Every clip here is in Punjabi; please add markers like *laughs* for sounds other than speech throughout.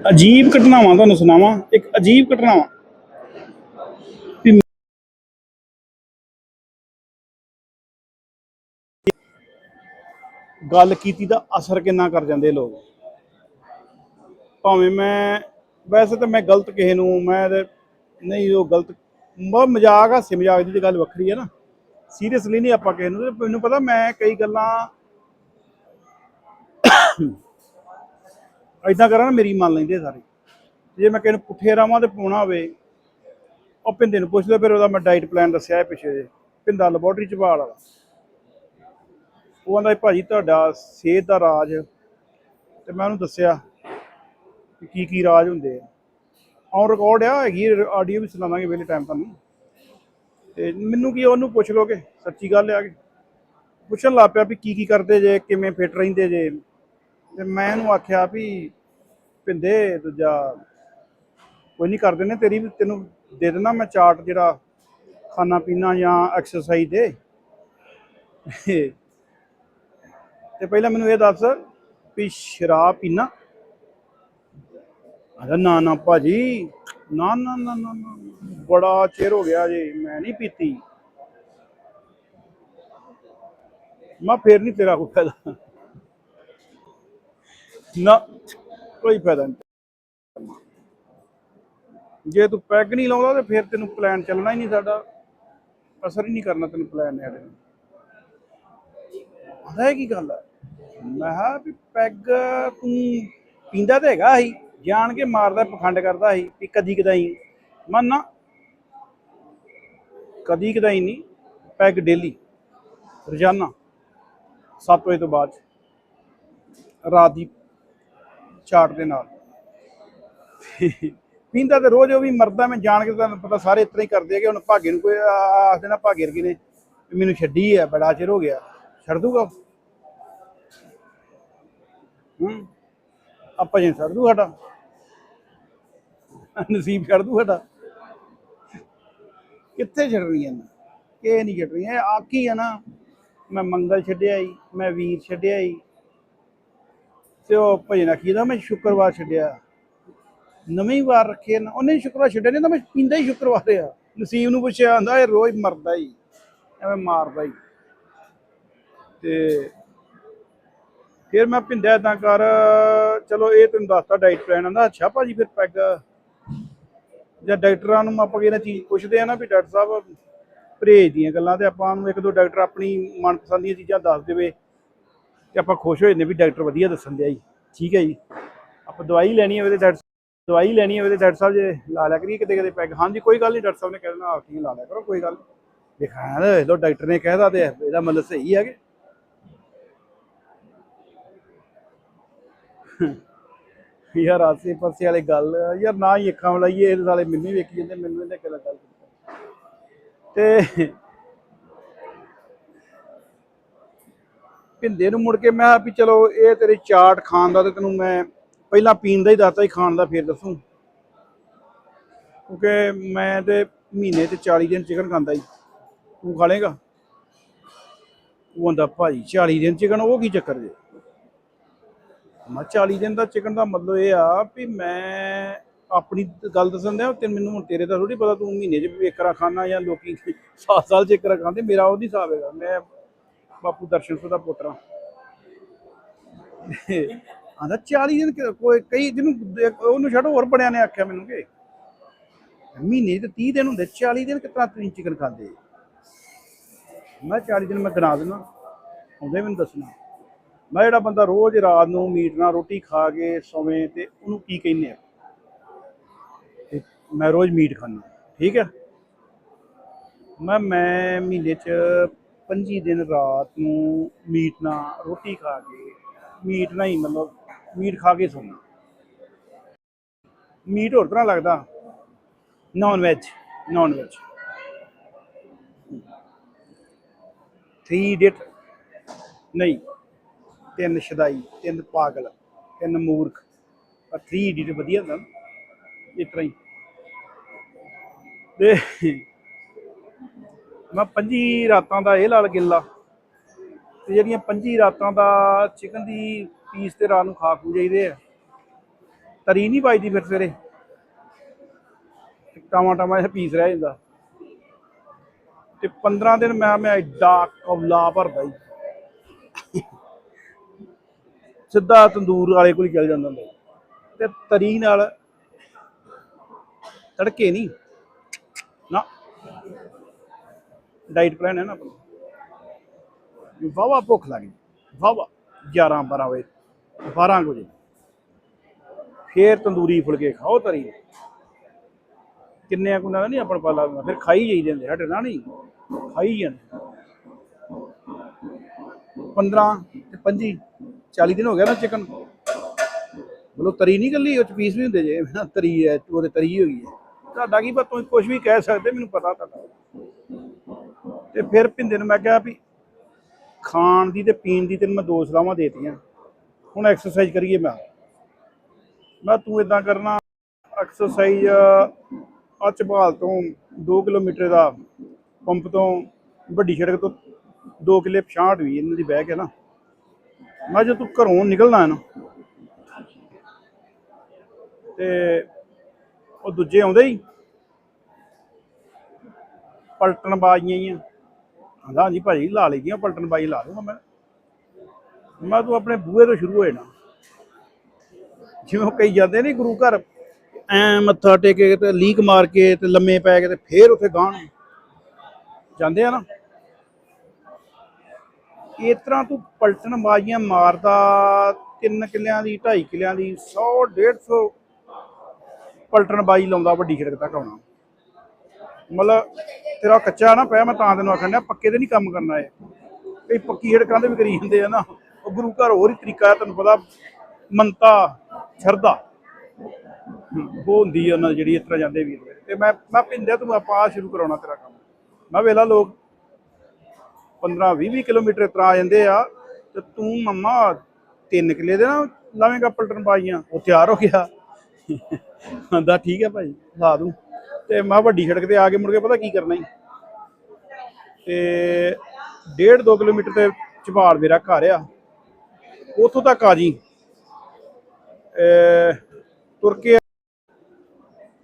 ਅਜੀਬ ਘਟਨਾਵਾਂ, ਤੁਹਾਨੂੰ ਸੁਣਾਵਾਂ, ਇੱਕ ਅਜੀਬ ਘਟਨਾਵਾਂ। ਗੱਲ ਕੀਤੀ ਦਾ ਅਸਰ ਕਿੰਨਾ ਕਰ ਜਾਂਦੇ ਲੋਕ। ਭਾਵੇਂ ਮੈਂ, ਵੈਸੇ ਤਾਂ ਮੈਂ ਗਲਤ ਕਿਸੇ ਨੂੰ, ਮੈਂ ਨਹੀਂ, ਉਹ ਗਲਤ ਮ- ਮਜ਼ਾਕ ਹਾਸੇ ਮਜ਼ਾਕ ਦੀ ਤਾਂ ਗੱਲ ਵੱਖਰੀ ਹੈ ਨਾ। ਸੀਰੀਅਸਲੀ ਨਹੀਂ ਆਪਾਂ ਕਿਸੇ ਨੂੰ, ਮੈਨੂੰ ਪਤਾ ਮੈਂ ਕਈ ਗੱਲਾਂ ਐਦਾਂ ਕਰਾਂ ਨਾ, ਮੇਰੀ ਮੰਨ ਲੈਂਦੇ ਸਾਰੇ। ਜੇ ਮੈਂ ਕਿਸੇ ਨੂੰ ਪੁੱਠੇ ਰਾਵਾਂ ਤੇ ਪਾਉਣਾ ਹੋਵੇ, ਉਹ ਪਿੰਦੇ ਨੂੰ ਪੁੱਛ ਲਓ, ਫਿਰ ਉਹਦਾ ਮੈਂ ਡਾਈਟ ਪਲਾਨ ਦੱਸਿਆ ਹੈ ਪਿੱਛੇ ਜੇ। ਪਿੰਦਾ ਲੈਬੋਰਟਰੀ ਚ ਬਾਲ ਵਾਲਾ। ਉਹ ਕਹਿੰਦਾ ਜੀ ਭਾਜੀ ਤੁਹਾਡਾ ਸਿਹਤ ਦਾ ਰਾਜ। ਤੇ ਮੈਂ ਉਹਨੂੰ ਦੱਸਿਆ ਕਿ ਕੀ ਕੀ ਰਾਜ ਹੁੰਦੇ ਆ। ਔਨ ਰਿਕਾਰਡ ਆ, ਹੈਗੀ ਆਡੀਓ ਵੀ ਸੁਣਾਵਾਂਗੇ ਵੇਲੇ ਟਾਈਮ ਤੁਹਾਨੂੰ। ਤੇ ਮੈਨੂੰ ਕੀ ਉਹਨੂੰ ਪੁੱਛ ਲੋਗੇ ਸੱਚੀ ਗੱਲ ਆ ਕਿ? ਪੁੱਛਣ ਲੱਗ ਪਿਆ ਵੀ ਕੀ ਕੀ ਕਰਦੇ ਜੇ, ਕਿਵੇਂ ਫਿੱਟ ਰਹਿੰਦੇ ਜੇ। ਤੇ ਮੈਂ ਇਹਨੂੰ ਆਖਿਆ ਵੀ ਪਿੰਦੇ ਦੂਜਾ ਕੋਈ ਨਹੀਂ ਕਰ ਦਿੰਦੇ ਤੇਰੀ ਵੀ ਤੈਨੂੰ ਦੇ ਦੇਣਾ ਮੈਂ ਚਾਰਟ ਜਿਹੜਾ ਖਾਣਾ ਪੀਣਾ ਜਾਂ ਐਕਸਰਸਾਈਜ਼ ਦੇ। ਤੇ ਪਹਿਲਾਂ ਮੈਨੂੰ ਇਹ ਦੱਸ ਵੀ ਸ਼ਰਾਬ ਪੀਣਾ। ਅਰੇ ਨਾ ਨਾ ਭਾਜੀ ਨਾ ਨਾ ਨਾ ਨਾ ਨਾ, ਬੜਾ ਚਿਰ ਹੋ ਗਿਆ ਜੀ ਮੈਂ ਨਹੀਂ ਪੀਤੀ। ਮੈਂ ਫੇਰ ਨਹੀਂ ਤੇਰਾ ਕੋਈ ਫਾਇਦਾ। ਨਾ। ਕੋਈ ਫਾਇਦਾ ਨਹੀਂ। ਜੇ ਤੂੰ ਪੈਗ ਨਹੀਂ ਲਾਉਂਦਾ ਤੇ ਫਿਰ ਤੈਨੂੰ ਪਲਾਨ ਚੱਲਣਾ ਹੀ ਨਹੀਂ ਸਾਡਾ। ਅਸਰ ਹੀ ਨਹੀਂ ਕਰਨਾ ਤੈਨੂੰ ਪਲਾਨ ਨੇ ਸਾਡੇ ਪਤਾ ਕੀ ਗੱਲ ਹੈ ਮੈਂ ਕਿਹਾ ਵੀ ਪੈਗ ਤੂੰ ਪੀਂਦਾ ਤੇ ਹੈਗਾ ਸੀ, ਜਾਣ ਕੇ ਮਾਰਦਾ, ਪਖੰਡ ਕਰਦਾ ਸੀ ਵੀ ਕਦੀ ਕਦਾਈ। ਮੰਨ ਕਦੀ ਕਦਾਈ ਨਹੀਂ, ਪੈਗ ਡੇਲੀ ਰੋਜ਼ਾਨਾ 7 ਵਜੇ ਤੋਂ ਬਾਅਦ, ਰਾਤ ਦੀ ਚਾਟ ਦੇ ਨਾਲ। ਪੀਂਦਾ ਤੇ ਰੋਜ਼ ਉਹ ਵੀ ਮਰਦਾ, ਮੈਂ ਜਾਣ ਕੇ ਤੁਹਾਨੂੰ ਪਤਾ ਸਾਰੇ ਇਤਨਾ ਹੀ ਕਰਦੇ ਆ ਕਿ ਹੁਣ ਭਾਗੇ ਨੂੰ ਕੋਈ, ਆ- ਆਖਦੇ ਭਾਗੇ ਰਗੀ ਨੇ ਮੈਨੂੰ ਛੱਡੀ ਹੈ ਬੜਾ ਚਿਰ ਹੋ ਗਿਆ, ਛੱਡ ਦੂਗਾ ਹੂੰ? ਆਪਾਂ ਜੀ ਛੱਡ ਦੂ ਸਾਡਾ? ਨਸੀਬ ਛੱਡ ਦੂ ਸਾਡਾ? ਕਿੱਥੇ ਛੱਡਣੀ ਹੈ ਕਿ ਨਹੀਂ ਛੱਡਣੀ ਇਹ ਆਕੀ ਹੈ ਨਾ? ਮੈਂ ਮੰਗਲ ਛੱਡਿਆ ਹੀ ਮੈਂ ਵੀਰ ਛੱਡਿਆ ਹੀ ਤੇ ਉਹ ਭਜਨ ਆਖੀ ਦਾ ਮੈਂ ਸ਼ੁੱਕਰਵਾਰ ਛੱਡਿਆ। ਨਵੇਂ ਹੀ ਵਾਰ ਰੱਖੇ ਨਾ, ਉਹਨੇ ਸ਼ੁੱਕਰਵਾਰ ਛੱਡਿਆ ਨਹੀਂ ਤਾਂ ਮੈਂ ਪੀਂਦਾ ਹੀ ਸ਼ੁੱਕਰਵਾਰ ਆ। ਨਸੀਬ ਨੂੰ ਪੁੱਛਿਆ ਆਂਦਾ ਇਹ ਰੋਜ਼ ਮਰਦਾ ਹੀ, ਐਵੇਂ ਮਾਰਦਾ ਹੀ। ਤੇ ਫਿਰ ਮੈਂ ਪਿੰਦਿਆ ਇਦਾਂ ਕਰ, ਚਲੋ ਇਹ ਤੈਨੂੰ ਦੱਸਤਾ ਡਾਈਟ ਪਲਾਨ ਆਂਦਾ, ਅੱਛਾ ਭਾਜੀ ਫਿਰ ਪੈਗ। ਜਾਂ ਡਾਕਟਰਾਂ ਨੂੰ ਆਪਾਂ ਕਿਹਨਾਂ ਚੀਜ਼ ਪੁੱਛਦੇ ਆ ਨਾ ਵੀ ਡਾਕਟਰ ਸਾਹਿਬ, ਪਰਹੇਜ ਦੀਆਂ ਗੱਲਾਂ ਤੇ ਆਪਾਂ ਨੂੰ ਇੱਕ ਦੋ ਡਾਕਟਰ ਆਪਣੀ ਮਨਪਸੰਦ ਦੀਆਂ ਚੀਜ਼ਾਂ ਦੱਸ ਦੇਵੇ। ਤੇ ਆਪਾਂ ਖੁਸ਼ ਹੋ ਜਾਂਦੇ ਵੀ ਡਾਕਟਰ ਵਧੀਆ ਦੱਸਣ ਦਿਆ ਜੀ। ਠੀਕ ਹੈ ਜੀ। ਆਪਾਂ ਦਵਾਈ ਲੈਣੀ ਹੋਵੇ ਤੇ ਡਾਕਟਰ ਦਵਾਈ ਲੈਣੀ ਹੋਵੇ ਤੇ ਡਾਕਟਰ ਸਾਹਿਬ ਜੇ ਲਾ ਲਿਆ ਕਰੀਏ ਕਿਤੇ ਕਿਤੇ ਪੈਗ। ਹਾਂਜੀ, ਕੋਈ ਗੱਲ ਨਹੀਂ, ਡਾਕਟਰ ਸਾਹਿਬ ਨੇ ਕਹਿ ਦੇਣਾ, ਆਪ ਲਾ ਲਿਆ ਕਰੋ, ਕੋਈ ਗੱਲ ਦੇਖਾਂ ਲੋ ਡਾਕਟਰ ਨੇ ਕਹਿਦਾ ਤੇ ਇਹਦਾ ਮਤਲਬ ਸਹੀ ਹੈ ਯਾਰ, ਆਸੇ ਪਾਸੇ ਵਾਲੇ ਗੱਲ, ਯਾਰ ਨਾ ਹੀ ਅੱਖਾਂ ਮਲਾਈਏ ਇਹ ਸਾਲੇ ਮੈਨੂੰ ਵੇਖੀ ਜਾਂਦੇ, ਮੈਨੂੰ ਇਹਨੇ ਕਿਹੜਾ ਗੱਲ ਤੇ ਭਿੰਦੇ ਨੂੰ ਮੁੜ ਕੇ ਮੈਂ ਕਿਹਾ ਵੀ ਚਲੋ ਇਹ ਤੇਰੇ ਚਾਟ ਖਾਣ ਦਾ ਤੇ ਤੈਨੂੰ ਮੈਂ ਪਹਿਲਾਂ ਪੀਣ ਦਾ ਹੀ ਦੱਸਤਾ ਹੀ ਖਾਣ ਦਾ ਫਿਰ ਦੱਸੂ। ਕਿਉਂਕਿ ਮੈਂ ਤੇ ਮਹੀਨੇ ਤੇ 40 ਦਿਨ ਚਿਕਨ ਖਾਂਦਾ ਹੀ ਤੂੰ ਖਾ ਲੇਗਾ ਉਹ ਕਹਿੰਦਾ ਭਾਈ 40 ਦਿਨ ਚਿਕਨ ਉਹ ਕੀ ਚੱਕਰ ਜੇ? ਮੈਂ 40 ਦਿਨ ਦਾ ਚਿਕਨ ਦਾ ਮਤਲਬ ਇਹ ਆ ਵੀ ਮੈਂ ਆਪਣੀ ਗੱਲ ਦੱਸਣ ਦਿਆ ਤੇ ਮੈਨੂੰ ਹੁਣ ਤੇਰੇ ਦਾ ਥੋੜੀ ਪਤਾ, ਤੂੰ ਮਹੀਨੇ 'ਚ ਵੀ ਇੱਕ ਖਾਣਾ ਜਾਂ ਲੋਕੀ ਸਾਲ ਸਾਲ 'ਚ ਇੱਕ ਖਾਂਦੇ, ਮੇਰਾ ਉਹਦੀ ਹਿਸਾਬ ਹੈਗਾ। ਮੈਂ ਬਾਪੂ ਦਰਸ਼ਨ ਸਿੰਘ ਦਾ ਪੁੱਤਰਾ। ਆਂਦਾ 40 ਦਿਨ ਕੋਈ ਕਈ ਜਿਹਨੂੰ ਉਹਨੂੰ ਛੱਡੋ, ਹੋਰ ਬੜਿਆਂ ਨੇ ਆਖਿਆ ਮੈਨੂੰ ਕਿ ਮਹੀਨੇ ਤੇ 30 ਦਿਨ ਹੁੰਦੇ 40 ਦਿਨ ਕਿਤਨਾ ਤੁਸੀਂ ਚਿਕਨ ਖਾਂਦੇ? ਮੈਂ 40 ਦਿਨ ਮੈਂ ਗਿਣਾ ਦਿੰਦਾ ਆਉਂਦੇ ਮੈਨੂੰ ਦੱਸਣਾ। ਮੈਂ ਜਿਹੜਾ ਬੰਦਾ ਰੋਜ਼ ਰਾਤ ਨੂੰ ਮੀਟ ਨਾਲ ਰੋਟੀ ਖਾ ਕੇ ਸੌਵੇਂ ਤੇ ਉਹਨੂੰ ਕੀ ਕਹਿੰਦੇ ਆ? ਮੈਂ ਰੋਜ਼ ਮੀਟ ਖਾਂਦਾ, ਠੀਕ ਹੈ ਮੈਂ ਮੈਂ ਮਹੀਨੇ ਚ 25 ਦਿਨ ਰਾਤ ਨੂੰ ਮੀਟ ਨਾਲ ਰੋਟੀ ਖਾ ਕੇ, ਮੀਟ ਨਾਲ ਹੀ ਮਤਲਬ ਮੀਟ ਖਾ ਕੇ ਸੌਂਦਾ। ਮੀਟ ਹੋਰ ਤਰ੍ਹਾਂ ਲੱਗਦਾ। ਨਾਨ ਵੈਜ ਨਾਨ ਵੈਜ 3 ਡਿਟ ਨਹੀਂ, ਤਿੰਨ ਸ਼ਦਾਈ, ਤਿੰਨ ਪਾਗਲ, ਤਿੰਨ ਮੂਰਖ। ਪਰ 3 ਡੀ ਵਧੀਆ ਹੁੰਦਾ ਇਸ ਤਰ੍ਹਾਂ ਹੀ। ਤੇ ਮੈਂ 25 ਰਾਤਾਂ ਦਾ ਇਹ ਲਾਲ ਗਿੱਲਾ। ਤੇ ਜਿਹੜੀਆਂ 25 ਰਾਤਾਂ ਦਾ ਚਿਕਨ ਦੀ ਪੀਸ ਤੇ ਰਾਤ ਨੂੰ ਖਾ ਖੂ ਜਾਈਦੇ ਆ। ਤਰੀ ਨਹੀਂ ਵੱਜਦੀ ਫਿਰ ਸਵੇਰੇ। ਟਾਵਾਂ ਟਾਵਾਂ ਜਿਹਾ ਪੀਸ ਰਹਿ ਜਾਂਦਾ। ਤੇ 15 ਦਿਨ ਮੈਂ ਮੈਂ ਐਡਾ ਕੌਲਾ ਭਰਦਾ ਹੀ ਸਿੱਧਾ ਤੰਦੂਰ ਵਾਲੇ ਕੋਲ ਹੀ ਚੱਲ ਜਾਂਦਾ ਹੁੰਦਾ। ਤੇ ਤਰੀ ਨਾਲ ਤੜਕੇ ਨਹੀਂ। ਨਾ। ਡਾਈਟ ਪਲਾਨ ਹੈ ਨਾ ਆਪਣਾ। ਵਾਵਾ ਭੁੱਖ ਲੱਗ ਗਈ। ਵਾਵਾ 11 12 ਵਜੇ 12 ਵਜੇ। ਫੇਰ ਤੰਦੂਰੀ ਫੁਲਕੇ ਖਾਓ ਤਰੀ ਕਿੰਨੇ ਕੁ ਨਾਲ ਨਹੀਂ ਆਪਣ ਪਾ ਫਿਰ ਖਾਈ ਜਾਈਦੇ ਹੁੰਦੇ ਸਾਡੇ ਨਹੀਂ। ਖਾਈ ਜਾਂਦੇ। 15 ਤੇ 25 40 ਦਿਨ ਹੋ ਗਿਆ ਨਾ ਚਿਕਨ ਬਲੋ ਤਰੀ ਨਹੀਂ ਗੱਲੀ ਉਹ ਚ ਪੀਸ ਵੀ ਹੁੰਦੇ ਜੇ। ਤਰੀ ਹੈ, ਉਹਦੇ ਤਰੀ ਹੋ ਗਈ ਹੈ। ਤੁਹਾਡਾ ਕੀ ਪਤਾ, ਤੁਸੀਂ ਕੁਝ ਵੀ ਕਹਿ ਸਕਦੇ, ਮੈਨੂੰ ਪਤਾ ਤੁਹਾਡਾ। ਤੇ ਫਿਰ ਭਿੰਦੇ ਨੂੰ ਮੈਂ ਕਿਹਾ ਵੀ ਖਾਣ ਦੀ ਤੇ ਪੀਣ ਦੀ ਤੈਨੂੰ ਮੈਂ ਦੋ ਸਲਾਹਾਂ ਦੇਤੀਆਂ। ਹੁਣ ਐਕਸਰਸਾਈਜ਼ ਕਰੀਏ ਮੈਂ। ਮੈਂ ਤੂੰ ਇਦਾਂ ਕਰਨਾ ਐਕਸਰਸਾਈਜ਼ ਆ ਚਬਾਲ ਤੋਂ 2 ਕਿਲੋਮੀਟਰ ਦਾ ਪੰਪ ਤੋਂ ਵੱਡੀ ਸੜਕ ਤੋਂ 2 ਕਿਲੇ ਪਛਾਂਟ ਵੀ ਇਹਨਾਂ ਦੀ ਬਹਿ ਕੇ ਨਾ। ਮੈਂ ਜੇ ਤੂੰ ਘਰੋਂ ਨਿਕਲਣਾ ਹੈ ਨਾ, ਤੇ ਉਹ ਦੂਜੇ ਆਉਂਦੇ ਹੀ, ਪਲਟਣ ਬਾਜ਼ੀਆਂ ਹੀ ਆ ਕਹਿੰਦਾ ਹਾਂਜੀ ਭਾਜੀ, ਲਾ ਲਈ ਦੀਆਂ ਪਲਟਣ ਬਾਜੀ ਲਾ ਦੂੰਗਾ ਮੈਂ। ਮੈਂ ਤੂੰ ਆਪਣੇ ਬੂਹੇ ਤੋਂ ਸ਼ੁਰੂ ਹੋਏ ਨਾ ਜਿਵੇਂ ਉਹ ਕਈ ਜਾਂਦੇ ਨੇ ਗੁਰੂ ਘਰ, ਐ ਮੱਥਾ ਟੇਕੇ ਤੇ ਲੀਕ ਮਾਰ ਕੇ ਤੇ ਲੰਮੇ ਪੈ ਕੇ ਤੇ ਫੇਰ ਉੱਥੇ ਗਾਣ ਜਾਂਦੇ ਆ ਨਾ। ਇਸ ਤਰ੍ਹਾਂ ਤੂੰ ਪਲਟਣ ਬਾਜ਼ੀਆਂ ਮਾਰਦਾ, ਤਿੰਨ ਕਿਲਿਆਂ ਦੀ, ਢਾਈ ਕਿਲਿਆਂ ਦੀ 100 150 ਪਲਟਣ ਬਾਜੀ ਲਾਉਂਦਾ, ਵੱਡੀ ਸੜਕ ਤੱਕ ਆਉਣਾ। ਮਤਲਬ ਤੇਰਾ ਕੱਚਾ ਨਾ ਪਿਆ, ਮੈਂ ਤਾਂ ਤੈਨੂੰ ਆਖਣ ਡਿਆ, ਪੱਕੇ ਤੇ ਨਹੀਂ ਕੰਮ ਕਰਨਾ ਇਹ। ਕਈ ਪੱਕੀ ਸੜਕਾਂ ਦੇ ਵੀ ਕਰੀ ਜਾਂਦੇ ਆ ਨਾ। ਉਹ ਗੁਰੂ ਘਰ ਹੋਰ ਹੀ ਤਰੀਕਾ ਹੈ, ਤੈਨੂੰ ਪਤਾ, ਮੰਤਾ, ਸ਼ਰਧਾ। ਉਹ ਹੁੰਦੀ ਹੈ ਉਹਨਾਂ ਦੀ ਜਿਹੜੀ ਇਸ ਤਰ੍ਹਾਂ ਜਾਂਦੇ ਵੀਰ। ਮੇਰੇ। ਤੇ ਮੈਂ ਮੈਂ ਪਿੰਡਿਆ ਤੂੰ ਆਪਾਂ ਆਹ ਸ਼ੁਰੂ ਕਰਾਉਣਾ ਤੇਰਾ ਕੰਮ। ਮੈਂ ਵੇਲਾ ਲੋਕ 15 20 20 ਕਿਲੋਮੀਟਰ ਇਸ ਤਰ੍ਹਾਂ ਆ ਜਾਂਦੇ ਆ, ਤੇ ਤੂੰ ਮੰਮਾ ਤਿੰਨ ਕਿਲੇ ਦੇ ਨਾ ਲਾਵੇਂਗਾ ਪਲਟਣ ਬਾਈਆਂ ਉਹ ਤਿਆਰ ਹੋ ਗਿਆ। ਕਹਿੰਦਾ ਠੀਕ ਹੈ ਭਾਈ, ਲਾ ਦੂੰ। ਤੇ ਮੈਂ ਵੱਡੀ ਸੜਕ ਤੇ ਆ ਕੇ ਮੁੜ ਕੇ ਪਤਾ ਕੀ ਕਰਨਾ ਹੀ ਤੇ ਡੇਢ 2 ਕਿਲੋਮੀਟਰ ਤੇ ਝਬਾਲ ਮੇਰਾ ਘਰ ਆ। ਉੱਥੋਂ ਤੱਕ ਆ ਜੀ। ਤੁਰ ਕੇ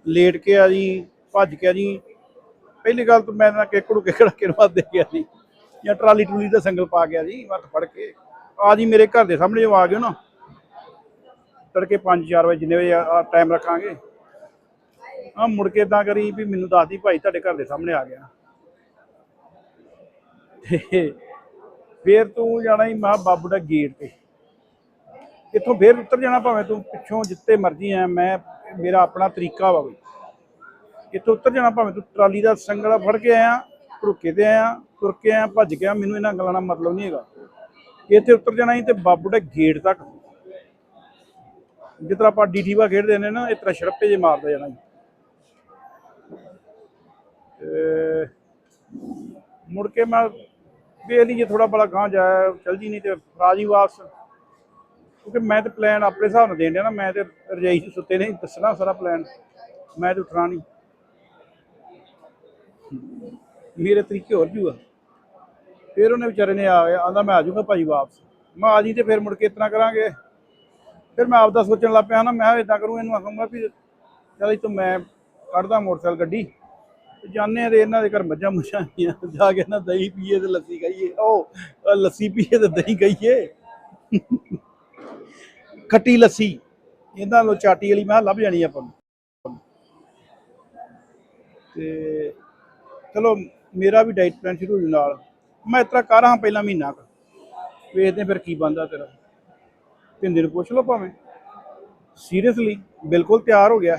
ਲੇਟ ਕੇ ਆ ਜੀ, ਭੱਜ ਕੇ ਆ ਜੀ। ਪਹਿਲੀ ਗੱਲ ਤਾਂ ਮੈਂ ਨਾ ਕਿਕੜੂ ਕਿਕੜਾ ਕਿਰਵਾ ਦੇ ਗਿਆ ਜੀ। ਜਾਂ ਟਰਾਲੀ ਟਰੂਲੀ ਦਾ ਸੰਗਲ ਪਾ ਗਿਆ ਜੀ ਹੱਥ ਫੜ ਕੇ। ਆ ਜੀ ਮੇਰੇ ਘਰ ਦੇ ਸਾਹਮਣੇ ਜੋ ਆ ਗਿਓ ਨਾ। ਤੜਕੇ 5-4 ਵਜੇ ਜਿੰਨੇ ਵਜੇ ਟਾਈਮ ਰੱਖਾਂਗੇ। ਆ ਮੁੜ ਕੇ ਇਦਾਂ ਕਰੀ ਵੀ ਮੈਨੂੰ ਦੱਸਦੀ ਭਾਈ ਤੁਹਾਡੇ ਘਰ ਦੇ ਸਾਹਮਣੇ ਆ ਗਿਆ। ਤੇ ਫੇਰ ਤੂੰ ਜਾਣਾ ਹੀ ਮਾ ਬਾਬੂ ਦਾ ਗੇਟ ਤੇ। ਇੱਥੋਂ ਫੇਰ ਉੱਤਰ ਜਾਣਾ ਭਾਵੇਂ ਤੂੰ ਪਿੱਛੋਂ ਜਿੱਤੇ ਮਰਜ਼ੀ ਆ ਮੈਂ, ਮੇਰਾ ਆਪਣਾ ਤਰੀਕਾ ਵਾ ਬਈ। ਇੱਥੋਂ ਉੱਤਰ ਜਾਣਾ ਭਾਵੇਂ ਤੂੰ ਟਰਾਲੀ ਦਾ ਸੰਗਲਾ ਫੜ ਕੇ ਆਇਆ ਰੁਕੇ ਤੇ ਆਇਆ, ਤੁਰ ਕੇ ਆਇਆ, ਭੱਜ ਕੇ ਆਇਆ ਮੈਨੂੰ ਇਹਨਾਂ ਗੱਲਾਂ ਦਾ ਮਤਲਬ ਨਹੀਂ ਹੈਗਾ। ਇੱਥੇ ਉੱਤਰ ਜਾਣਾ ਹੀ ਤੇ ਬਾਬੂ ਦਾ ਗੇਟ ਤੱਕ। ਜਿਸ ਤਰ੍ਹਾਂ ਆਪਾਂ ਡੀਟੀਵਾ ਖੇਡਦੇ ਨੇ ਨਾ, ਇਸ ਤਰ੍ਹਾਂ ਛੜੱਪੇ ਜੇ ਮਾਰਦਾ ਜਾਣਾ ਜੀ ਤੇ ਮੁੜ ਕੇ ਮੈਂ ਵੇਖ ਵੇਲੀ ਜੇ ਥੋੜਾ ਬੜਾ ਗਾਂ ਜਾਇਆ ਚਲ ਜੀ ਨਹੀਂ ਤੇ ਰਾਜੀ ਵਾਪਸ। ਕਿਉਂਕਿ ਮੈਂ ਤੇ ਪਲਾਨ ਆਪਣੇ ਹਿਸਾਬ ਨਾਲ ਦੇਣ ਡਿਆ ਨਾ, ਮੈਂ ਤੇ ਰਜਾਈ 'ਚ ਸੁੱਤੇ ਨਹੀਂ ਦੱਸਣਾ ਸਾਰਾ ਪਲਾਨ ਮੈਂ ਤੇ ਉੱਠਣਾ ਨਹੀਂ। ਮੇਰੇ ਤਰੀਕੇ ਹੋਰ ਜੂਗਾ। ਫਿਰ ਉਹਨੇ ਵਿਚਾਰੇ ਨੇ ਆ ਗਿਆ ਆਂਦਾ ਮੈਂ ਆ ਜਾਊਗਾ ਭਾਜੀ ਵਾਪਸ। ਮੈਂ ਆ ਜੀ ਤੇ ਫਿਰ ਮੁੜ ਕੇ ਇਤਨਾ ਕਰਾਂਗੇ। ਫਿਰ ਮੈਂ ਆਪਦਾ ਸੋਚਣ ਲੱਗ ਪਿਆ ਨਾ, ਮੈਂ ਇਦਾਂ ਕਰੂੰ, ਇਹਨੂੰ ਆਖੂੰਗਾ ਵੀ ਚਲ ਤੂੰ ਮੈਂ ਕੱਢਦਾ ਮੋਟਰਸਾਈਕਲ ਗੱਡੀ। ਤੇ ਜਾਂਦੇ ਆ ਤੇ ਇਹਨਾਂ ਦੇ ਘਰ ਮੱਝਾਂ ਮੁੱਝਾਂ ਆਈਆਂ ਜਾ ਕੇ ਨਾ ਦਹੀਂ ਪੀਏ ਤੇ ਲੱਸੀ ਖਾਈਏ। ਉਹ ਲੱਸੀ ਪੀਏ ਤੇ ਦਹੀਂ ਖਾਈਏ। ਖੱਟੀ ਲੱਸੀ। ਇਹਨਾਂ ਨੂੰ ਚਾਟੀ ਵਾਲੀ ਮੈਂ ਕਿਹਾ ਲੱਭ ਜਾਣੀ ਆਪਾਂ ਨੂੰ। ਤੇ ਚਲੋ, ਮੇਰਾ ਵੀ ਡਾਈਟ ਪਲਾਨ ਸ਼ੁਰੂ ਹੋਣ ਨਾਲ। ਮੈਂ ਇਸ ਤਰ੍ਹਾਂ ਕਰ ਹਾਂ ਪਹਿਲਾਂ ਮਹੀਨਾ ਕੁ। ਵੇਖਦੇ ਫਿਰ ਕੀ ਬੰਦਾ ਤੇਰਾ। ਭਿੰਦੇ ਨੂੰ ਪੁੱਛ ਲਓ ਭਾਵੇਂ। ਸੀਰੀਅਸਲੀ ਬਿਲਕੁਲ ਤਿਆਰ ਹੋ ਗਿਆ।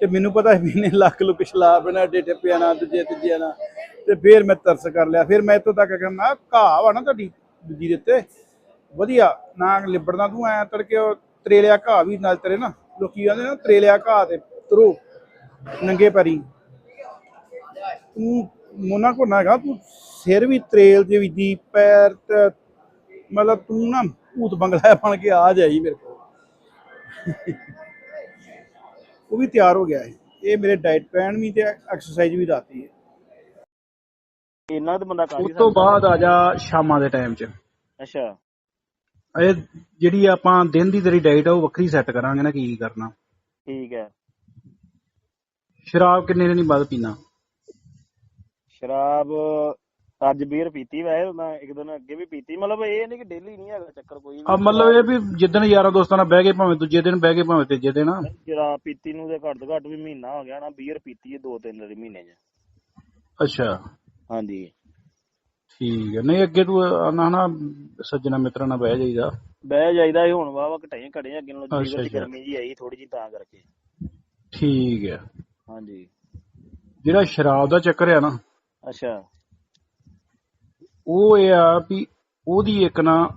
ਤੇ ਮੈਨੂੰ ਪਤਾ ਵੀ ਲੱਖ ਲੁੱਕ ਛਲਾ ਬਣਾ ਡੇਟੇ ਪਿਆ ਦੂਜੇ ਤੀਜੇ ਨਾ ਤੇ ਫਿਰ ਮੈਂ ਤਰਸ ਕਰ ਲਿਆ। ਫਿਰ ਮੈਂ ਇੱਥੋਂ ਤੱਕ ਕਿ ਮੈਂ ਘਾਹ ਵਾ ਨਾ ਤੁਹਾਡੀ ਦੂਜੀ ਦੇ ਉੱਤੇ। ਵਧੀਆ, ਨਾ ਲਿਬੜਨਾ ਤੂੰ, ਐ ਤੜਕੇ ਉਹ ਤਰੇਲਿਆ ਘਾਹ ਵੀ ਨਾਲ ਤੇਰੇ ਨਾ। ਲੋਕੀ ਕਹਿੰਦੇ ਨਾ ਤਰੇਲਿਆ ਘਾਹ ਤੇ ਤਰੋ, ਨੰਗੇ ਪੈਰੀ। ਤੂੰ ਮੋਨਾ ਕੋ ਨਾ ਹੈਗਾ, ਤੂੰ ਸਿਰ ਵੀ ਤਰੇਲ ਦੇ ਵਿੱਚ ਦੀ, ਪੈਰ ਮਤਲਬ ਤੂੰ ਨਾ ਭੂਤ ਬੰਗਲਾ ਬਣ ਕੇ ਆ ਜਾਈ ਮੇਰੇ ਕੋਲ। ਉਹ ਵੀ ਤਿਆਰ ਹੋ ਗਿਆ ਹੈ ਇਹ ਮੇਰੇ ਡਾਈਟ ਪਲਾਨ ਵੀ ਤੇ ਐਕਸਰਸਾਈਜ਼ ਵੀ ਦੱਸਦੀ ਹੈ। ਇੰਨਾ ਤਾਂ ਬੰਦਾ ਕਰ ਹੀ ਉਸ ਤੋਂ ਸਕਦਾ। ਬਾਅਦ ਆ ਜਾ ਸ਼ਾਮਾਂ ਦੇ ਟਾਈਮ 'ਚ। ਅੱਛਾ। ਇਹ ਜਿਹੜੀ ਆਪਾਂ ਦਿਨ ਦੀ ਤੇਰੀ ਡਾਈਟ ਆ ਉਹ ਵੱਖਰੀ ਸੈੱਟ ਕਰਾਂਗੇ ਨਾ ਕੀ ਕਰਨਾ। ਠੀਕ ਹੈ। ਸ਼ਰਾਬ ਕਿੰਨੇ ਦਿਨ ਬਾਅਦ ਪੀਣਾ? ਸ਼ਰਾਬ ਅੱਜ ਬੀਅਰ ਪੀਤੀ ਵੈਸੇ ਮੈਂ ਇੱਕ ਦਿਨ ਅੱਗੇ ਵੀ ਪੀਤੀ ਮਤਲਬ ਇਹ ਨਹੀਂ ਕਿ ਡੇਲੀ ਨਹੀਂ ਹੈਗਾ ਚੱਕਰ ਕੋਈ ਵੀ। ਆ ਮਤਲਬ ਇਹ ਵੀ ਜਿੱਦਣ ਯਾਰਾਂ ਦੋਸਤਾਂ ਨਾਲ ਬਹਿ ਗਏ ਭਾਵੇਂ ਦੂਜੇ ਦਿਨ ਬਹਿ ਗਏ ਭਾਵੇਂ ਤੀਜੇ ਦਿਨ। ਸ਼ਰਾਬ ਪੀਤੀ ਨੂੰ ਤੇ ਘੱਟ ਤੋਂ ਘੱਟ ਵੀ ਮਹੀਨਾ ਹੋ ਗਿਆ ਨਾ ਬੀਅਰ ਪੀਤੀ ਹੈ ਦੋ ਤਿੰਨ ਵਾਰੀ ਮਹੀਨੇ 'ਚ। ਅੱਛਾ। ਹਾਂਜੀ। ਠੀਕ ਹੈ ਨਹੀਂ ਅੱਗੇ ਤੂੰ ਨਾ ਨਾ ਸੱਜਣਾ ਮਿੱਤਰਾਂ ਨਾਲ ਬਹਿ ਜਾਈਦਾ। ਬਹਿ ਜਾਈਦਾ ਹੁਣ ਵਾਵਾ ਘਟੇ ਘੜੇ ਅੱਗੇ ਨਾਲੋਂ ਜੀਵਨ। ਗਰਮੀ ਜੀ ਆਈ ਥੋੜੀ ਜੀ ਤਾਂ ਕਰਕੇ। ਠੀਕ ਹੈ। ਹਾਂਜੀ। ਜਿਹੜਾ ਸ਼ਰਾਬ ਦਾ ਚੱਕਰ ਆ ਨਾ ਅੱਛਾ। ਉਹ ਇਹ ਆ ਵੀ ਉਹਦੀ ਇੱਕ ਨਾ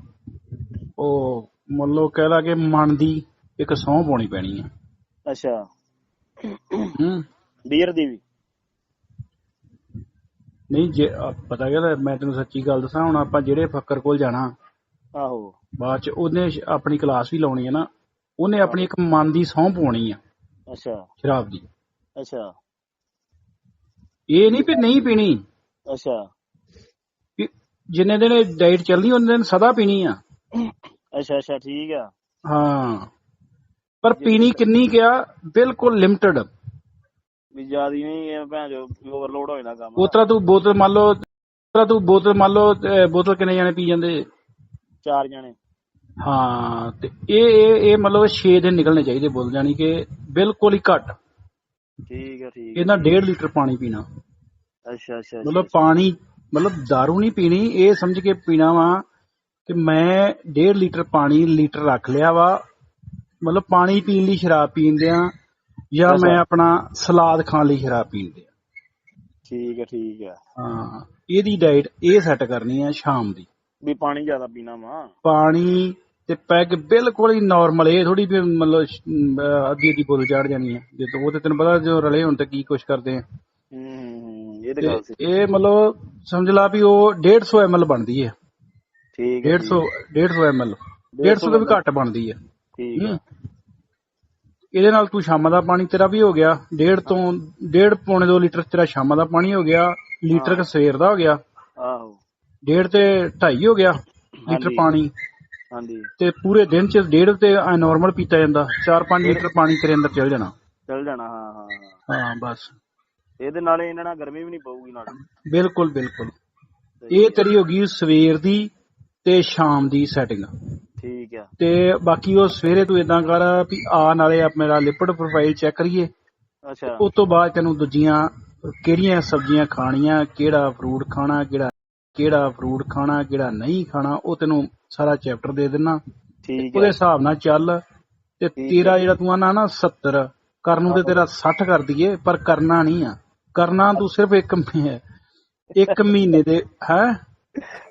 ਉਹ ਮੰਨ ਲਓ ਕਹਿ ਲਾ ਕਿ ਮਨ ਦੀ ਇੱਕ ਸਹੁੰ ਪਾਉਣੀ ਪੈਣੀ ਆ। ਅੱਛਾ। ਹੂੰ। ਬੀਅਰ ਦੀ ਵੀ। ਨਹੀਂ ਜੇ ਪਤਾ ਕਿ ਮੈਂ ਤੈਨੂੰ ਸੱਚੀ ਗੱਲ ਦੱਸਾਂ ਹੁਣ ਆਪਾਂ ਜਿਹੜੇ ਫੱਕਰ ਕੋਲ ਜਾਣਾ ਆਹੋ। ਬਾਅਦ ਚ ਉਹਨੇ ਸ਼- ਆਪਣੀ ਕਲਾਸ ਵੀ ਲਾਉਣੀ ਹੈ ਨਾ ਉਹਨੇ ਆਪਣੀ ਇੱਕ ਮਨ ਦੀ ਸਹੁੰ ਪਾਉਣੀ ਆ। ਅੱਛਾ। ਸ਼ਰਾਬ ਦੀ। ਅੱਛਾ। ਇਹ ਨਹੀਂ ਵੀ ਨਹੀਂ ਪੀਣੀ। ਅੱਛਾ। ਜਿੰਨੇ ਦਿਨ ਡਾਈਟ ਚੱਲਦੀ ਉਹਨੇ ਦਿਨ ਸਦਾ ਪੀਣੀ ਆ। ਅੱਛਾ ਅੱਛਾ ਠੀਕ ਆ। ਹਾਂ। ਪਰ ਪੀਣੀ ਕਿੰਨੀ ਕਿਆ ਬਿਲਕੁਲ ਲਿਮਟਿਡ ਵੀ ਜਿਆਦੀ ਨਹੀਂ ਇਹ ਭੈਣ ਜੋ ਓਵਰਲੋਡ ਹੋ ਜਾਂਦਾ ਕੰਮ। ਉਤਰਾ ਤੂੰ ਬੋਤਲ ਮੰਨ ਲਓ ਉਤਰਾ ਤੂੰ ਬੋਤਲ ਮੰਨ ਲਓ ਬੋਤਲ ਕਿੰਨੇ ਜਾਣੇ ਪੀ ਜਾਂਦੇ? ਚਾਰ ਜਣੇ। ਹਾਂ ਤੇ ਇਹ ਇਹ ਇਹ ਮਤਲਬ 6 ਦਿਨ ਨਿਕਲਣੇ ਚਾਹੀਦੇ ਬੋਤਲ ਜਾਨੀ ਕਿ ਬਿਲਕੁਲ ਹੀ ਘੱਟ। ਠੀਕ ਆ ਠੀਕ। ਇਹਨਾਂ 1.5 ਲੀਟਰ ਪਾਣੀ ਪੀਣਾ। ਅੱਛਾ ਅੱਛਾ ਮਤਲਬ ਪਾਣੀ ਮਤਲਬ दारू ਨਹੀਂ ਪੀਣੀ ਇਹ ਸਮਝ ਕੇ ਪੀਣਾ ਵਾ ਕਿ ਮੈਂ 1.5 ਲੀਟਰ ਪਾਣੀ ਲੀਟਰ ਰੱਖ ਲਿਆ ਵਾ। ਮਤਲਬ ਪਾਣੀ ਪੀਣ ਲਈ ਸ਼ਰਾਬ ਪੀਣ ਦਿਆਂ ਜਾਂ। ਮੈਂ ਆਪਣਾ ਸਲਾਦ ਖਾਣ ਲਈ ਸ਼ਰਾਬ ਪੀਣ ਦਿਆਂ ਠੀਕ ਆ ਠੀਕ ਆ। ਹਾਂ ਇਹਦੀ ਡਾਈਟ ਇਹ ਸੈੱਟ ਕਰਨੀ ਹੈ ਸ਼ਾਮ ਦੀ। ਵੀ ਪਾਣੀ ਜ਼ਿਆਦਾ ਪੀਣਾ ਵਾ। ਪਾਣੀ ਤੇ ਪੈਗ ਬਿਲਕੁਲ ਹੀ ਨਾਰਮਲ ਇਹ ਥੋੜੀ ਵੀ ਮਤਲਬ ਅੱਧੀ ਅੱਧੀ ਬੋਤਲ ਚੜ ਜਾਣੀ ਹੈ ਜੇ ਉਹ ਤੇ ਤੈਨੂੰ ਪਤਾ ਜੋ ਰਲੇ ਹੁਣ ਤੇ ਕੀ ਕੁਛ ਕਰਦੇ ਆ। ਹੂੰ ਹੂੰ ਹੂੰ। ਇਹ ਤੇ ਤੇ ਗੱਲ ਸੀ ਇਹ ਮਤਲਬ ਸਮਝ ਲਾ ਵੀ ਉਹ 150 ml ਬਣਦੀ ਹੈ। ਠੀਕ ਆ 150 150 ml 150 ਤੋਂ ਵੀ ਘੱਟ ਬਣਦੀ ਹੈ। ਠੀਕ ਹੂੰ। ਇਹਦੇ ਨਾਲ ਤੂੰ ਸ਼ਾਮ ਦਾ ਪਾਣੀ ਤੇਰਾ ਵੀ ਹੋ ਗਿਆ। ਡੇਢ ਤੋਂ ਡੇਢ ਪੌਣੇ 2 ਲੀਟਰ ਤੇਰਾ ਸ਼ਾਮ ਦਾ ਪਾਣੀ ਹੋ ਗਿਆ। ਲੀਟਰ ਕ ਸਵੇਰ ਦਾ ਹੋ ਗਿਆ। ਆਹੋ। ਡੇਢ ਤੇ 2.5 ਹੋ ਗਿਆ ਲੀਟਰ। ਪਾਣੀ। ਹਾਂਜੀ। ਤੇ ਪੂਰੇ ਦਿਨ ਚ ਡੇਢ ਤੇ ਨਾਰਮਲ ਪੀਤਾ ਜਾਂਦਾ। 4-5 ਲੀਟਰ ਪਾਣੀ ਤੇਰੇ ਅੰਦਰ ਚਲ ਜਾਣਾ। ਚੱਲ ਜਾਣਾ ਹਾਂ ਹਾਂ। ਹਾਂ ਬਸ। ਇਹਦੇ ਨਾਲ ਇਹਨਾਂ ਨਾਲ ਗਰਮੀ ਵੀ ਨਹੀਂ ਪਊਗੀ ਨਾਲ। ਬਿਲਕੁਲ ਬਿਲਕੁਲ। ਇਹ ਤੇਰੀ ਹੋ ਗਈ ਸਵੇਰ ਦੀ ਤੇ ਸ਼ਾਮ ਦੀ ਸੈਟਿੰਗ ਠੀਕ ਆ। ਤੇ ਬਾਕੀ ਉਹ ਸਵੇਰੇ ਤੂੰ ਇਦਾਂ ਕਰ ਵੀ ਆ ਨਾਲੇ ਆ ਮੇਰਾ ਲਿਪਿਡ ਪ੍ਰੋਫਾਈਲ ਚੈੱਕ ਕਰੀਏ। ਅੱਛਾ। ਉਸ ਤੋਂ ਬਾਅਦ ਤੈਨੂੰ ਦੂਜੀਆਂ ਕਿਹੜੀਆਂ ਸਬਜ਼ੀਆਂ ਖਾਣੀਆਂ ਕਿਹੜਾ ਫਰੂਟ ਖਾਣਾ ਕਿਹੜਾ ਕਿਹੜਾ ਫਰੂਟ ਖਾਣਾ ਕਿਹੜਾ ਨਹੀਂ ਖਾਣਾ ਉਹ ਤੈਨੂੰ ਸਾਰਾ ਚੈਪਟਰ ਦੇ ਦੇਣਾ ਠੀਕ ਉਹਦੇ ਹਿਸਾਬ ਨਾਲ ਚੱਲ। ਤੇ ਤੇਰਾ ਜਿਹੜਾ ਤੂੰ ਆਨਾ ਨਾ 70 ਕਰਨ ਨੂੰ ਤੇ ਤੇਰਾ 60 ਕਰ ਦਈਏ ਪਰ ਕਰਨਾ ਨਹੀਂ ਆ। ਕਰਨਾ ਤੂੰ ਸਿਰਫ ਇੱਕ ਮਹੀ- ਇੱਕ ਮਹੀਨੇ ਦੇ ਹੈ?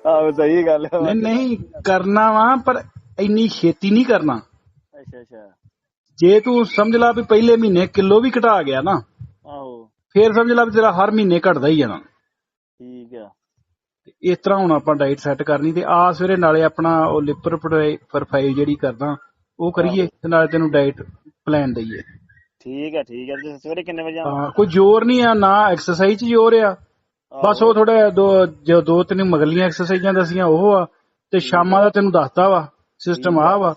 ਆਹੋ ਸਹੀ ਗੱਲ ਆ ਨਹੀਂ ਨਹੀਂ ਕਰਨਾ ਵਾ ਪਰ ਇੰਨੀ ਛੇਤੀ ਨਹੀਂ ਕਰਨਾ। ਅੱਛਾ ਅੱਛਾ। ਜੇ ਤੂੰ ਸਮਝ ਲਾ ਵੀ ਪਹਿਲੇ ਮਹੀਨੇ ਕਿਲੋ ਵੀ ਘਟਾ ਗਿਆ ਨਾ ਆਹੋ। ਫੇਰ ਸਮਝ ਲਾ ਵੀ ਤੇਰਾ ਹਰ ਮਹੀਨੇ ਘਟਦਾ ਹੀ ਜਾਣਾ। ਠੀਕ ਆ। ਇਸ ਤਰ੍ਹਾਂ ਹੁਣ ਆਪਾਂ ਡਾਈਟ ਸੈੱਟ ਕਰਨੀ ਤੇ ਆ ਸਵੇਰੇ ਨਾਲੇ ਆਪਣਾ ਉਹ ਲਿਪਰ ਪ੍ਰੋਫਾਈਲ ਜਿਹੜੀ ਕਰਦਾ ਉਹ ਕਰੀਏ ਤੇ ਨਾਲੇ ਤੈਨੂੰ ਡਾਈਟ ਪਲਾਨ ਦਈਏ। ਠੀਕ ਆ ਠੀਕ ਆ ਤੁਸੀਂ ਸਵੇਰੇ ਕਿੰਨੇ ਵਜੇ ਆਉਣਾ ਹਾਂ ਕੋਈ ਜ਼ੋਰ ਨਹੀਂ ਆ ਨਾ ਐਕਸਰਸਾਈਜ਼ 'ਚ ਜ਼ੋਰ ਆ। ਬਸ ਉਹ ਥੋੜਾ ਦੋ ਜੋ ਦੋ ਤਿੰਨ ਮਗਲੀਆਂ ਐਕਸਰਸਾਈਜ਼ਾਂ ਦੱਸੀਆਂ ਉਹ ਆ। ਤੇ ਸ਼ਾਮਾਂ ਦਾ ਤੈਨੂੰ ਦੱਸਤਾ ਵਾ ਸਿਸਟਮ ਆ ਵਾ।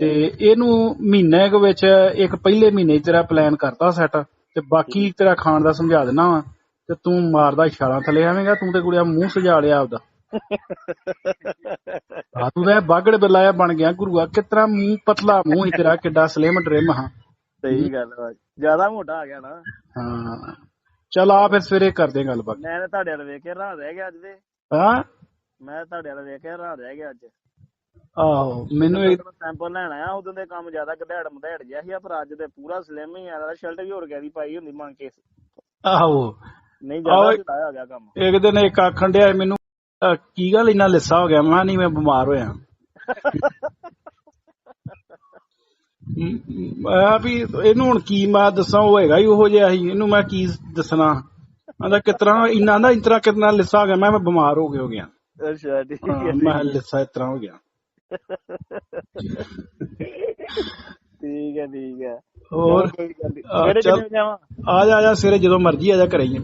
ਤੇ ਇਹਨੂੰ ਮਹੀਨੇ ਕੁ ਵਿੱਚ ਇੱਕ ਪਹਿਲੇ ਮਹੀਨੇ ਤੇਰਾ ਪਲਾਨ ਕਰਤਾ ਸੈੱਟ ਤੇ ਬਾਕੀ ਤੇਰਾ ਖਾਣ ਦਾ ਸਮਝਾ ਦੇਣਾ ਵਾ। ਤੇ ਤੂੰ ਮਾਰਦਾ ਛਾਲਾਂ ਥੱਲੇ ਆਵੇਂਗਾ ਤੂੰ ਤੇ ਕੁੜਿਆ ਮੂੰਹ ਸਜਾ ਲਿਆ ਆਪਦਾ। *laughs* ਆ ਤੂੰ ਤਾਂ ਬਾਗੜ ਬਿਲਾਇਆ ਬਣ ਗਿਆ ਗੁਰੂਆ। ਕਿਤਰਾ ਮੂੰਹ ਪਤਲਾ ਮੂੰਹ ਹੀ ਤੇਰਾ ਕਿੱਡਾ ਸਲਿਮ ਡ੍ਰਿਮ ਹਾਂ ਸਹੀ ਗੱਲ ਆ ਜ਼ਿਆਦਾ ਮੋਟਾ ਆ ਗਿਆ ਨਾ। ਹਾਂ। ਚਲ ਆ ਫਿਰ ਸਵੇਰੇ ਕਰਦੇ ਗੱਲ ਬਾਕੀ ਮੈਂ ਤਾਂ ਤੁਹਾਡੇ ਵੱਲ ਵੇਖ ਕੇ ਹੈਰਾਨ ਰਹਿ ਗਿਆ ਅੱਜ ਦੇ ਹਾਂ? ਮੈਂ ਤੁਹਾਡੇ ਵੱਲ ਵੇਖ ਕੇ ਹੈਰਾਨ ਰਹਿ ਗਿਆ ਅੱਜ। ਆਹੋ ਮੈਨੂੰ ਇਹ ਸੈਂਪਲ ਲੈਣ ਆਇਆ ਉਦੋਂ ਦੇ ਕੰਮ ਜ਼ਿਆਦਾ ਗਧੈੜ ਮਧੈੜ ਜਿਹਾ ਸੀ ਪਰ ਅੱਜ ਤੇ ਪੂਰਾ ਸਲਿਮ ਹੀ ਆ ਸ਼ਰਟ ਵੀ ਹੋਰ ਗਿਆ ਦੀ ਪਾਈ ਹੁੰਦੀ ਮੰਗ ਕੇ। ਆਹੋ। ਨਹੀਂ। ਜ਼ਿਆਦਾ ਹੋ ਗਿਆ ਕੰਮ। ਇੱਕ ਦਿਨ ਇੱਕ ਆਖਣ ਡਿਆ ਮੈਨੂੰ ਕੀ ਗੱਲ ਇੰਨਾ ਲਿੱਸਾ ਹੋ ਗਿਆ? ਮੈਂ ਨਹੀਂ ਮੈਂ ਬਿਮਾਰ ਹੋਇਆ। *laughs* ਮ- ਵੀ ਇਹਨੂੰ ਹੁਣ ਕੀ ਮੈਂ ਦੱਸਾਂ ਉਹ ਹੈਗਾ ਹੀ ਉਹੋ ਜਿਹਾ ਸੀ ਇਹਨੂੰ ਮੈਂ ਕੀ ਦੱਸਣਾ? ਆਂਦਾ ਕਿਤਰਾ ਇੰਨਾ ਦਾ ਇੰਤਰਾ ਕਿਤਨਾ ਲਿੱਸਾ ਹੋ ਗਿਆ ਮੈਂ ਬਿਮਾਰ ਹੋ ਗਿਆ ਹੋ ਗਿਆ। ਅੱਛਾ ਠੀਕ ਹਾਂ, ਹੈ ਮੈਂ ਲਿੱਸਾ ਇਸ ਤਰ੍ਹਾਂ ਹੋ ਗਿਆ। ਠੀਕ ਹੈ ਠੀਕ ਹੈ। ਹੋਰ? ਨੀ। ਆ, ਜਾ ਆ ਜਾ ਸਵੇਰੇ ਜਦੋਂ ਮਰਜ਼ੀ ਆ ਜਾ ਘਰੇ ਹੀ।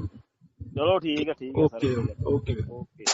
ਚਲੋ ਠੀਕ ਹੈ ਠੀਕ ਹੈ ਓਕੇ ਓਕੇ। ਓਕੇ।